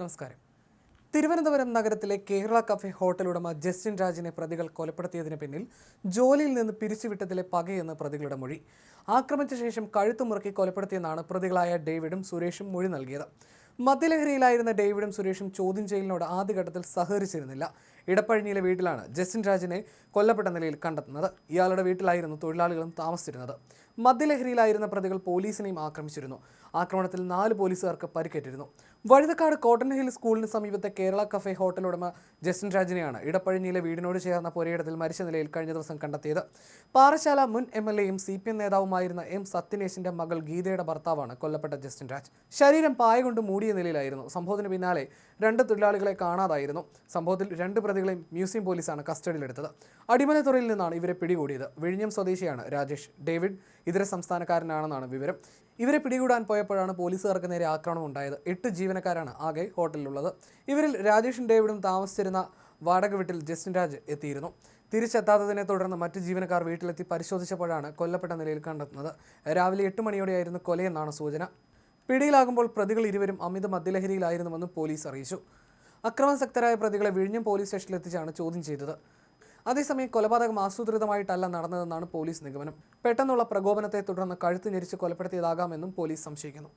നമസ്കാരം. തിരുവനന്തപുരം നഗരത്തിലെ Kerala cafe hotel ഉടമ ജസ്റ്റിൻ രാജിനെ പ്രതികൾ കൊലപ്പെടുത്തിയതിന് പിന്നിൽ ജോലിയിൽ നിന്ന് പിരിച്ചുവിട്ടതിലെ പകയെന്ന് പ്രതികളുടെ മൊഴി. ആക്രമിച്ച ശേഷം കഴുത്തു മുറുക്കി കൊലപ്പെടുത്തിയെന്നാണ് പ്രതികളായ ഡേവിഡും സുരേഷും മൊഴി നൽകിയത്. മദ്യലഹരിയിലായിരുന്ന ഡേവിഡും സുരേഷും ചോദ്യം ചെയ്യലിനോട് ആദ്യഘട്ടത്തിൽ സഹകരിച്ചിരുന്നില്ല. ഇടപ്പഴിഞ്ഞിയിലെ വീട്ടിലാണ് ജസ്റ്റിൻ രാജിനെ കൊല്ലപ്പെട്ട നിലയിൽ കണ്ടെത്തുന്നത്. ഇയാളുടെ വീട്ടിലായിരുന്നു തൊഴിലാളികളും താമസിച്ചിരുന്നത്. മദ്യലഹരിയിലായിരുന്ന പ്രതികൾ പോലീസിനെയും ആക്രമിച്ചിരുന്നു. ആക്രമണത്തിൽ നാല് പോലീസുകാർക്ക് പരിക്കേറ്റിരുന്നു. വഴുതക്കാട് കോട്ടൺ ഹിൽ സ്കൂളിന് സമീപത്തെ കേരള കഫേ ഹോട്ടൽ ഉടമ ജസ്റ്റിൻ രാജിനെയാണ് ഇടപ്പഴിഞ്ഞിയിലെ വീടിനോട് ചേർന്ന പുരയിടത്തിൽ മരിച്ച നിലയിൽ കഴിഞ്ഞ ദിവസം കണ്ടെത്തിയത്. പാറശാല മുൻ എം എൽ എയും സി പി എം നേതാവുമായിരുന്ന എം സത്യനേശിന്റെ മകൾ ഗീതയുടെ ഭർത്താവാണ് കൊല്ലപ്പെട്ട ജസ്റ്റിൻ രാജ്. ശരീരം പായ കൊണ്ട് മൂടിയ നിലയിലായിരുന്നു. സംഭവത്തിന് പിന്നാലെ രണ്ട് തൊഴിലാളികളെ കാണാതായിരുന്നു. സംഭവത്തിൽ രണ്ട് പ്രതികളെയും മ്യൂസിയം പോലീസാണ് കസ്റ്റഡിയിലെടുത്തത്. അടിമലത്തുറയിൽ നിന്നാണ് ഇവരെ പിടികൂടിയത്. വിഴിഞ്ഞം സ്വദേശിയാണ് രാജേഷ്. ഡേവിഡ് ഇതര സംസ്ഥാനക്കാരനാണെന്നാണ് വിവരം. ഇവരെ പിടികൂടാൻ പോയപ്പോഴാണ് പോലീസുകാർക്ക് നേരെ ആക്രമണം ഉണ്ടായത്. എട്ട് ജീവനക്കാരാണ് ആകെ ഹോട്ടലിലുള്ളത്. ഇവരിൽ രാജേഷും ഡേവിഡും താമസിച്ചിരുന്ന വാടക വീട്ടിൽ ജസ്റ്റിൻ രാജ് എത്തിയിരുന്നു. തിരിച്ചെത്താത്തതിനെ തുടർന്ന് മറ്റ് ജീവനക്കാർ വീട്ടിലെത്തി പരിശോധിച്ചപ്പോഴാണ് കൊല്ലപ്പെട്ട നിലയിൽ കണ്ടെത്തുന്നത്. രാവിലെ എട്ട് മണിയോടെയായിരുന്നു കൊലയെന്നാണ് സൂചന. പിടിയിലാകുമ്പോൾ പ്രതികൾ ഇരുവരും അമിത മദ്യലഹരിയിലായിരുന്നുവെന്ന് പോലീസ് അറിയിച്ചു. അക്രമാസക്തരായ പ്രതികളെ വിഴിഞ്ഞം പോലീസ് സ്റ്റേഷനിലെത്തിച്ചാണ് ചോദ്യം ചെയ്തത്. അതേസമയം കൊലപാതകം ആസൂത്രിതമായിട്ടല്ല നടന്നതെന്നാണ് പോലീസ് നിഗമനം. പെട്ടെന്നുള്ള പ്രകോപനത്തെ തുടർന്ന് കഴുത്ത് ഞെരിച്ച് കൊലപ്പെടുത്തിയതാകാമെന്നും പോലീസ് സംശയിക്കുന്നു.